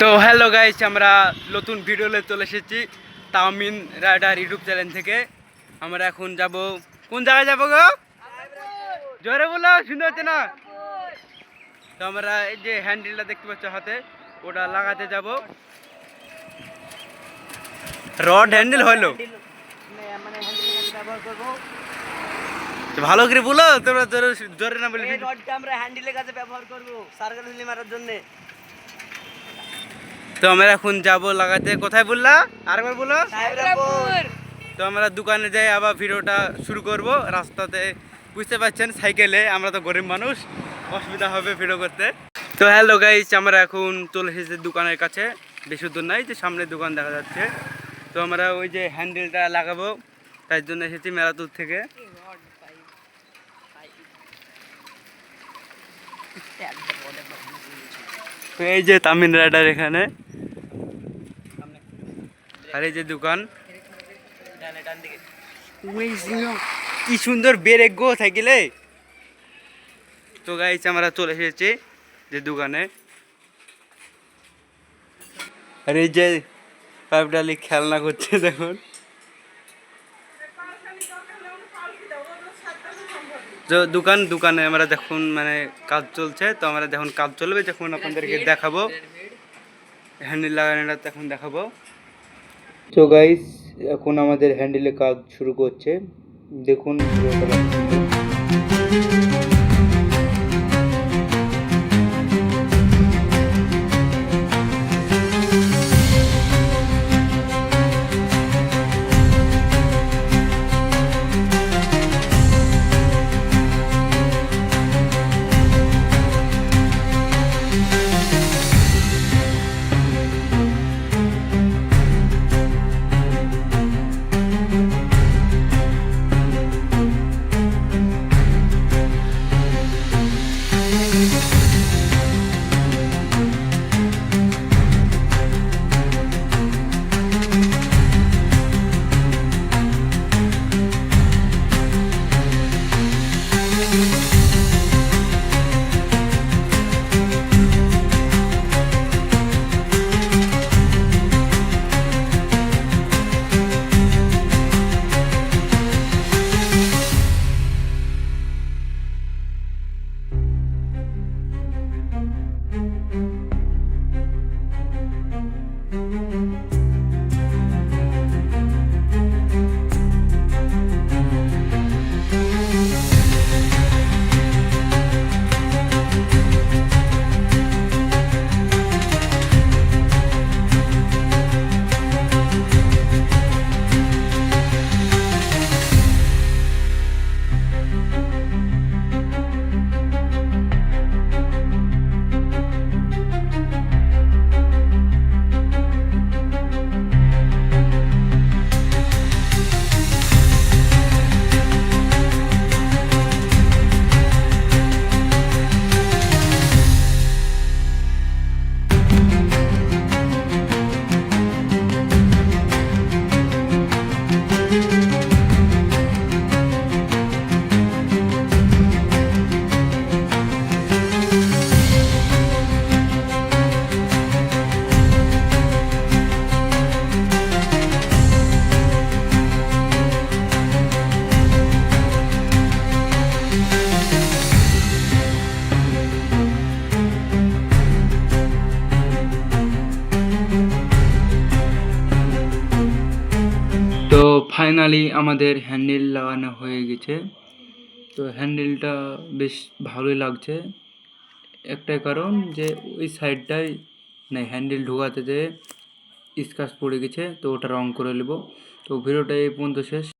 তো hello guys আমরা নতুন ভিডিওতে চলে এসেছি তামিন রাইডার ইউটিউব চ্যানেল থেকে। আমরা এখন যাব কোন জায়গায় যাব গো? জোরে বলো শুনতে হচ্ছে না? তো আমরা এই যে হ্যান্ডেলটা দেখতে পাচ্ছ হাতে ওটা লাগাতে যাব। রড হ্যান্ডেল হলো। হ্যান্ডেলের ব্যবহার করব ভালো করে বলো তোমরা জোরে জোরে না বলে রডটা আমরা হ্যান্ডেলের কাছে ব্যবহার করব সার্কেল মারার জন্য। তো আমরা এখন যাব লাগাতে। কোথায় বললা? আরেকবার বলো। তো আমরা দোকানে যাই আবার ভিডিওটা শুরু করব। রাস্তাতে বুঝতে পারছেন সাইকেলে আমরা তো গরিব মানুষ অসুবিধা হবে ভিডিও করতে। তো হ্যালো গাইস আমরা এখন চলে এসেছি দোকানের কাছে। বেশি দূর নাই যে সামনে দোকান দেখা যাচ্ছে। তো আমরা ওই যে হ্যান্ডেলটা লাগাবো তার জন্য এসেছি মেলাতুর থেকে। এই যে তামিল রাইডার এখানে। আর এই যে দোকান। কি সুন্দর ব্রেক গো সাইকেলে তো গাইছে আমরা চলে এসেছি যে দোকানে। আর এই যে পাইপ ডালি খেলনা করছে দেখুন। তো দোকান দোকানে আমরা দেখুন মানে কাজ চলছে। তো আমরা যখন কাজ চলবে যখন আপনাদেরকে দেখাবো। হ্যান্ডেল লাগানোটা তখন দেখাবো। তো গাইস এখন আমাদের হ্যান্ডেলে কাজ শুরু করছে। দেখুন তো ফাইনালি আমাদের হ্যান্ডেল লাগানো হয়ে গেছে। তো হ্যান্ডেলটা বেশ ভালোই লাগছে। একটাই কারণ যে ওই সাইডটায় না হ্যান্ডেল ঢোকাতে যে স্কাচ পড়ে গেছে, তো ওটা রং করে নেব। তো ভিডিওটা এই পর্যন্ত শেষ।